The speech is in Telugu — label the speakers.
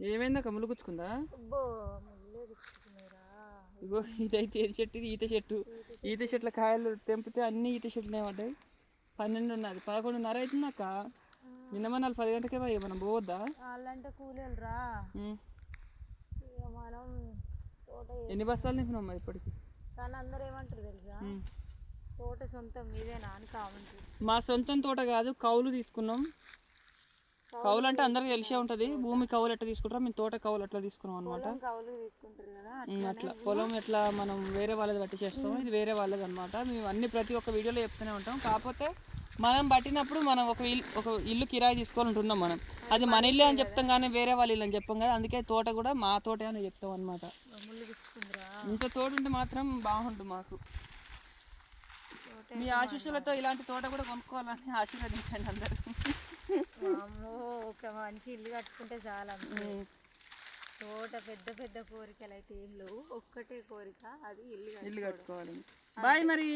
Speaker 1: ఏమైందక్క ముళ్ళు గుచ్చుకుందా?
Speaker 2: అబ్బో ముళ్ళే గుచ్చుకున్నాయిరా.
Speaker 1: ఇగో ఇదైతే ఏది చెట్టు? ఇది ఈత చెట్టు. ఈత చెట్ల కాయలు తెంపితే అన్ని ఈత చెట్లనే పడ్డాయి. పన్నెండు ఉన్నది. పదకొండున్నర అవుతుంది అక్క. నిన్న మన పది గంటకే పోయి మనం పోవద్దా?
Speaker 2: వాళ్ళంటే మనం
Speaker 1: ఎన్ని బస్తాలు నింపినాం మరి ఇప్పటికి?
Speaker 2: కానీ అందరూ ఏమంటారు తెలుసా. తోట సొంతం మీదేనా అని కామెంట్
Speaker 1: మా సొంతం తోట కాదు కౌలు తీసుకున్నాం. కౌలు అంటే అందరికి తెలిసే ఉంటుంది. భూమి కౌలు ఎట్లా తీసుకుంటారో మేము తోట కౌలు అట్లా తీసుకున్నాం అనమాట
Speaker 2: పొలం కౌలు తీసుకుంటారు కదా
Speaker 1: అట్లా. పొలం ఎట్లా మనం వేరే వాళ్ళది బట్టి చేస్తాం ఇది వేరే వాళ్ళది అనమాట మేము అన్ని ప్రతి ఒక్క వీడియోలో చెప్తూనే ఉంటాం. కాకపోతే మనం పట్టినప్పుడు మనం ఒక ఇల్లు ఒక ఇల్లు కిరాయి తీసుకోవాలి ఉంటున్నాం మనం. అది మన ఇల్లే అని చెప్తాం కానీ వేరే వాళ్ళ ఇల్లు అని చెప్పాం కదా. అందుకే తోట కూడా మా తోటే అని చెప్తాం అనమాట ఇంత తోట ఉంటే మాత్రం బాగుంటుంది మాకు. మీ ఆశీస్సులతో ఇలాంటి తోట కూడా కొనుక్కోవాలని ఆశీర్వదించండి అందరూ.
Speaker 2: అమ్మో ఒక మంచి ఇల్లు కట్టుకుంటే చాలా. తోట పెద్ద పెద్ద కోరికలు అయితే ఏం లేవు. ఒక్కటే కోరిక అది ఇల్లు
Speaker 1: ఇల్లు. కట్టుకోవాలి. బాయ్ మరి.